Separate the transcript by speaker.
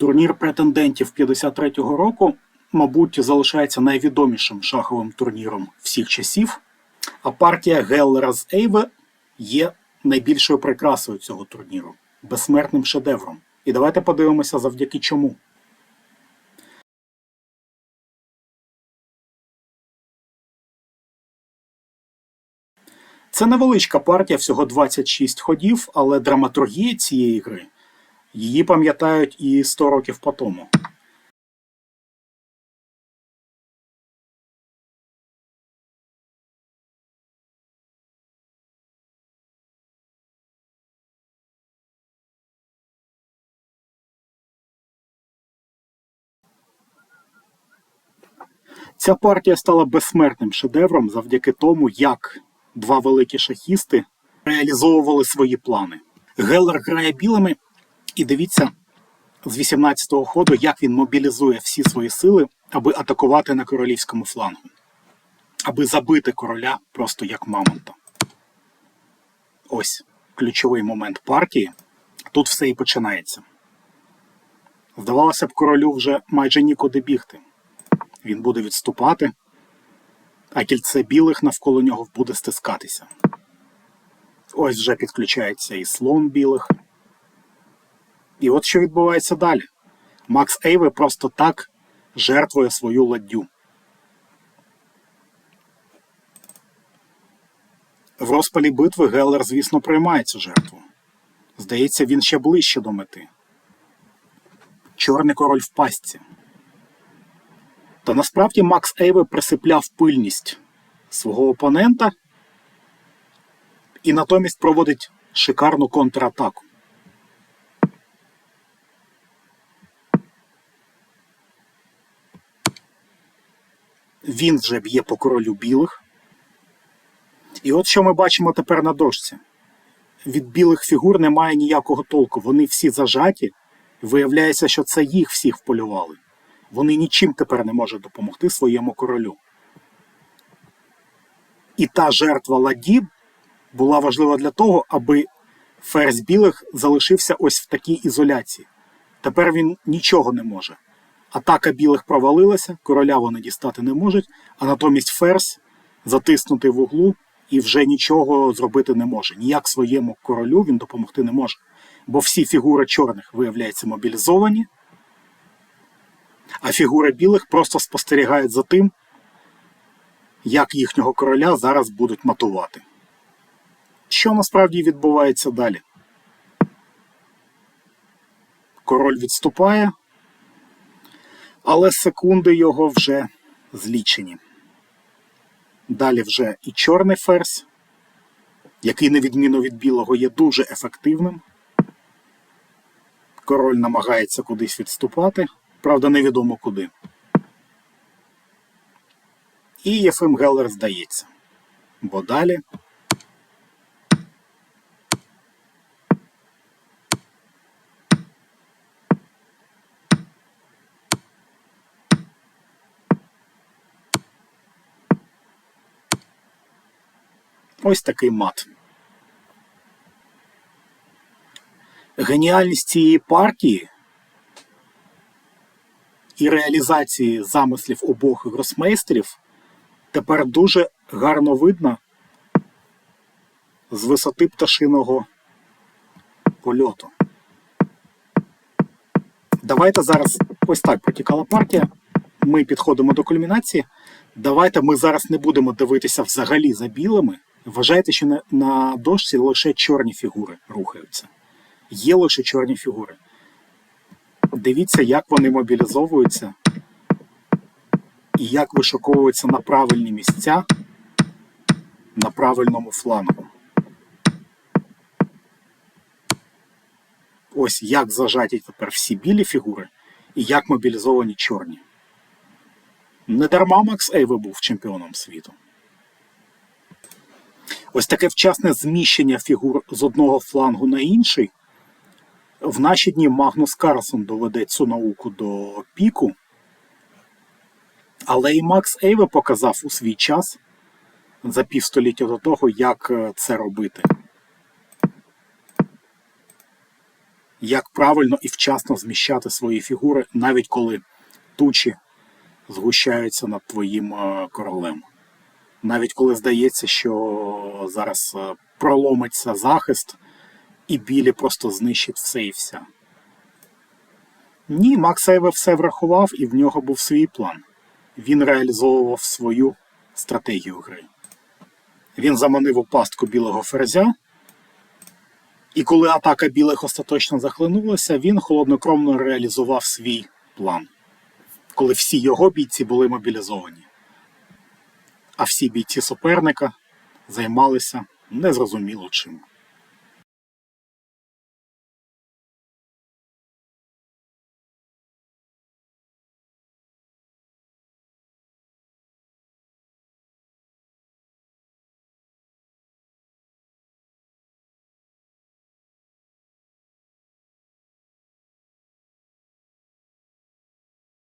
Speaker 1: Турнір претендентів 53-го року, мабуть, залишається найвідомішим шаховим турніром всіх часів, а партія Геллера з Ейве є найбільшою прикрасою цього турніру, безсмертним шедевром. І давайте подивимося, завдяки чому. Це невеличка партія, всього 26 ходів, але драматургія цієї гри її пам'ятають і 100 років по тому. Ця партія стала безсмертним шедевром завдяки тому, як два великі шахісти реалізовували свої плани. Геллер грає білими, і дивіться з 18-го ходу, як він мобілізує всі свої сили, аби атакувати на королівському флангу, аби забити короля просто як мамонта. Ось ключовий момент партії. Тут все і починається. Здавалося б, королю вже майже нікуди бігти. Він буде відступати, а кільце білих навколо нього буде стискатися. Ось вже підключається і слон білих. І от що відбувається далі. Макс Ейве просто так жертвує свою ладдю. В розпалі битви Геллер, звісно, приймає цю жертву. Здається, він ще ближче до мети. Чорний король в пастці. Та насправді Макс Ейве присипляв пильність свого опонента і натомість проводить шикарну контратаку. Він вже б'є по королю білих. І от що ми бачимо тепер на дошці. Від білих фігур немає ніякого толку. Вони всі зажаті. Виявляється, що це їх всіх вполювали. Вони нічим тепер не можуть допомогти своєму королю. І та жертва ладі була важлива для того, аби ферзь білих залишився ось в такій ізоляції. Тепер він нічого не може. Атака білих провалилася, короля вони дістати не можуть, а натомість ферзь затиснутий в углу і вже нічого зробити не може. Ніяк своєму королю він допомогти не може. Бо всі фігури чорних виявляються мобілізовані, а фігури білих просто спостерігають за тим, як їхнього короля зараз будуть матувати. Що насправді відбувається далі? Король відступає, але секунди його вже злічені. Далі вже і чорний ферзь, який, на відміну від білого, є дуже ефективним. Король намагається кудись відступати, правда, невідомо куди. І Єфим Геллер здається. Бо далі. Ось такий мат. Геніальність цієї партії і реалізації замислів обох гросмейстерів тепер дуже гарно видно з висоти пташиного польоту. Давайте зараз ось так протікала партія. Ми підходимо до кульмінації. Давайте ми зараз не будемо дивитися взагалі за білими. Вважайте, що на, на дошці лише чорні фігури рухаються. Є лише чорні фігури. Дивіться, як вони мобілізовуються і як вишуковуються на правильні місця на правильному флангу. Ось як зажаті тепер всі білі фігури і як мобілізовані чорні. Не дарма Макс Ейве був чемпіоном світу. Ось таке вчасне зміщення фігур з одного флангу на інший. В наші дні Магнус Карлсон доведе цю науку до піку. Але і Макс Ейве показав у свій час за півстоліття до того, як е, це робити. як правильно і вчасно зміщати свої фігури, навіть коли тучі згущаються над твоїм е, королем. Навіть коли здається, що зараз е, проломиться захист, і білі просто знищить все і вся. Ні, Макс Еве все врахував, і в нього був свій план. Він реалізовував свою стратегію гри. Він заманив у пастку білого ферзя, і коли атака білих остаточно захлинулася, він холоднокровно реалізував свій план, коли всі його бійці були мобілізовані. А всі бійці суперника займалися незрозуміло чим.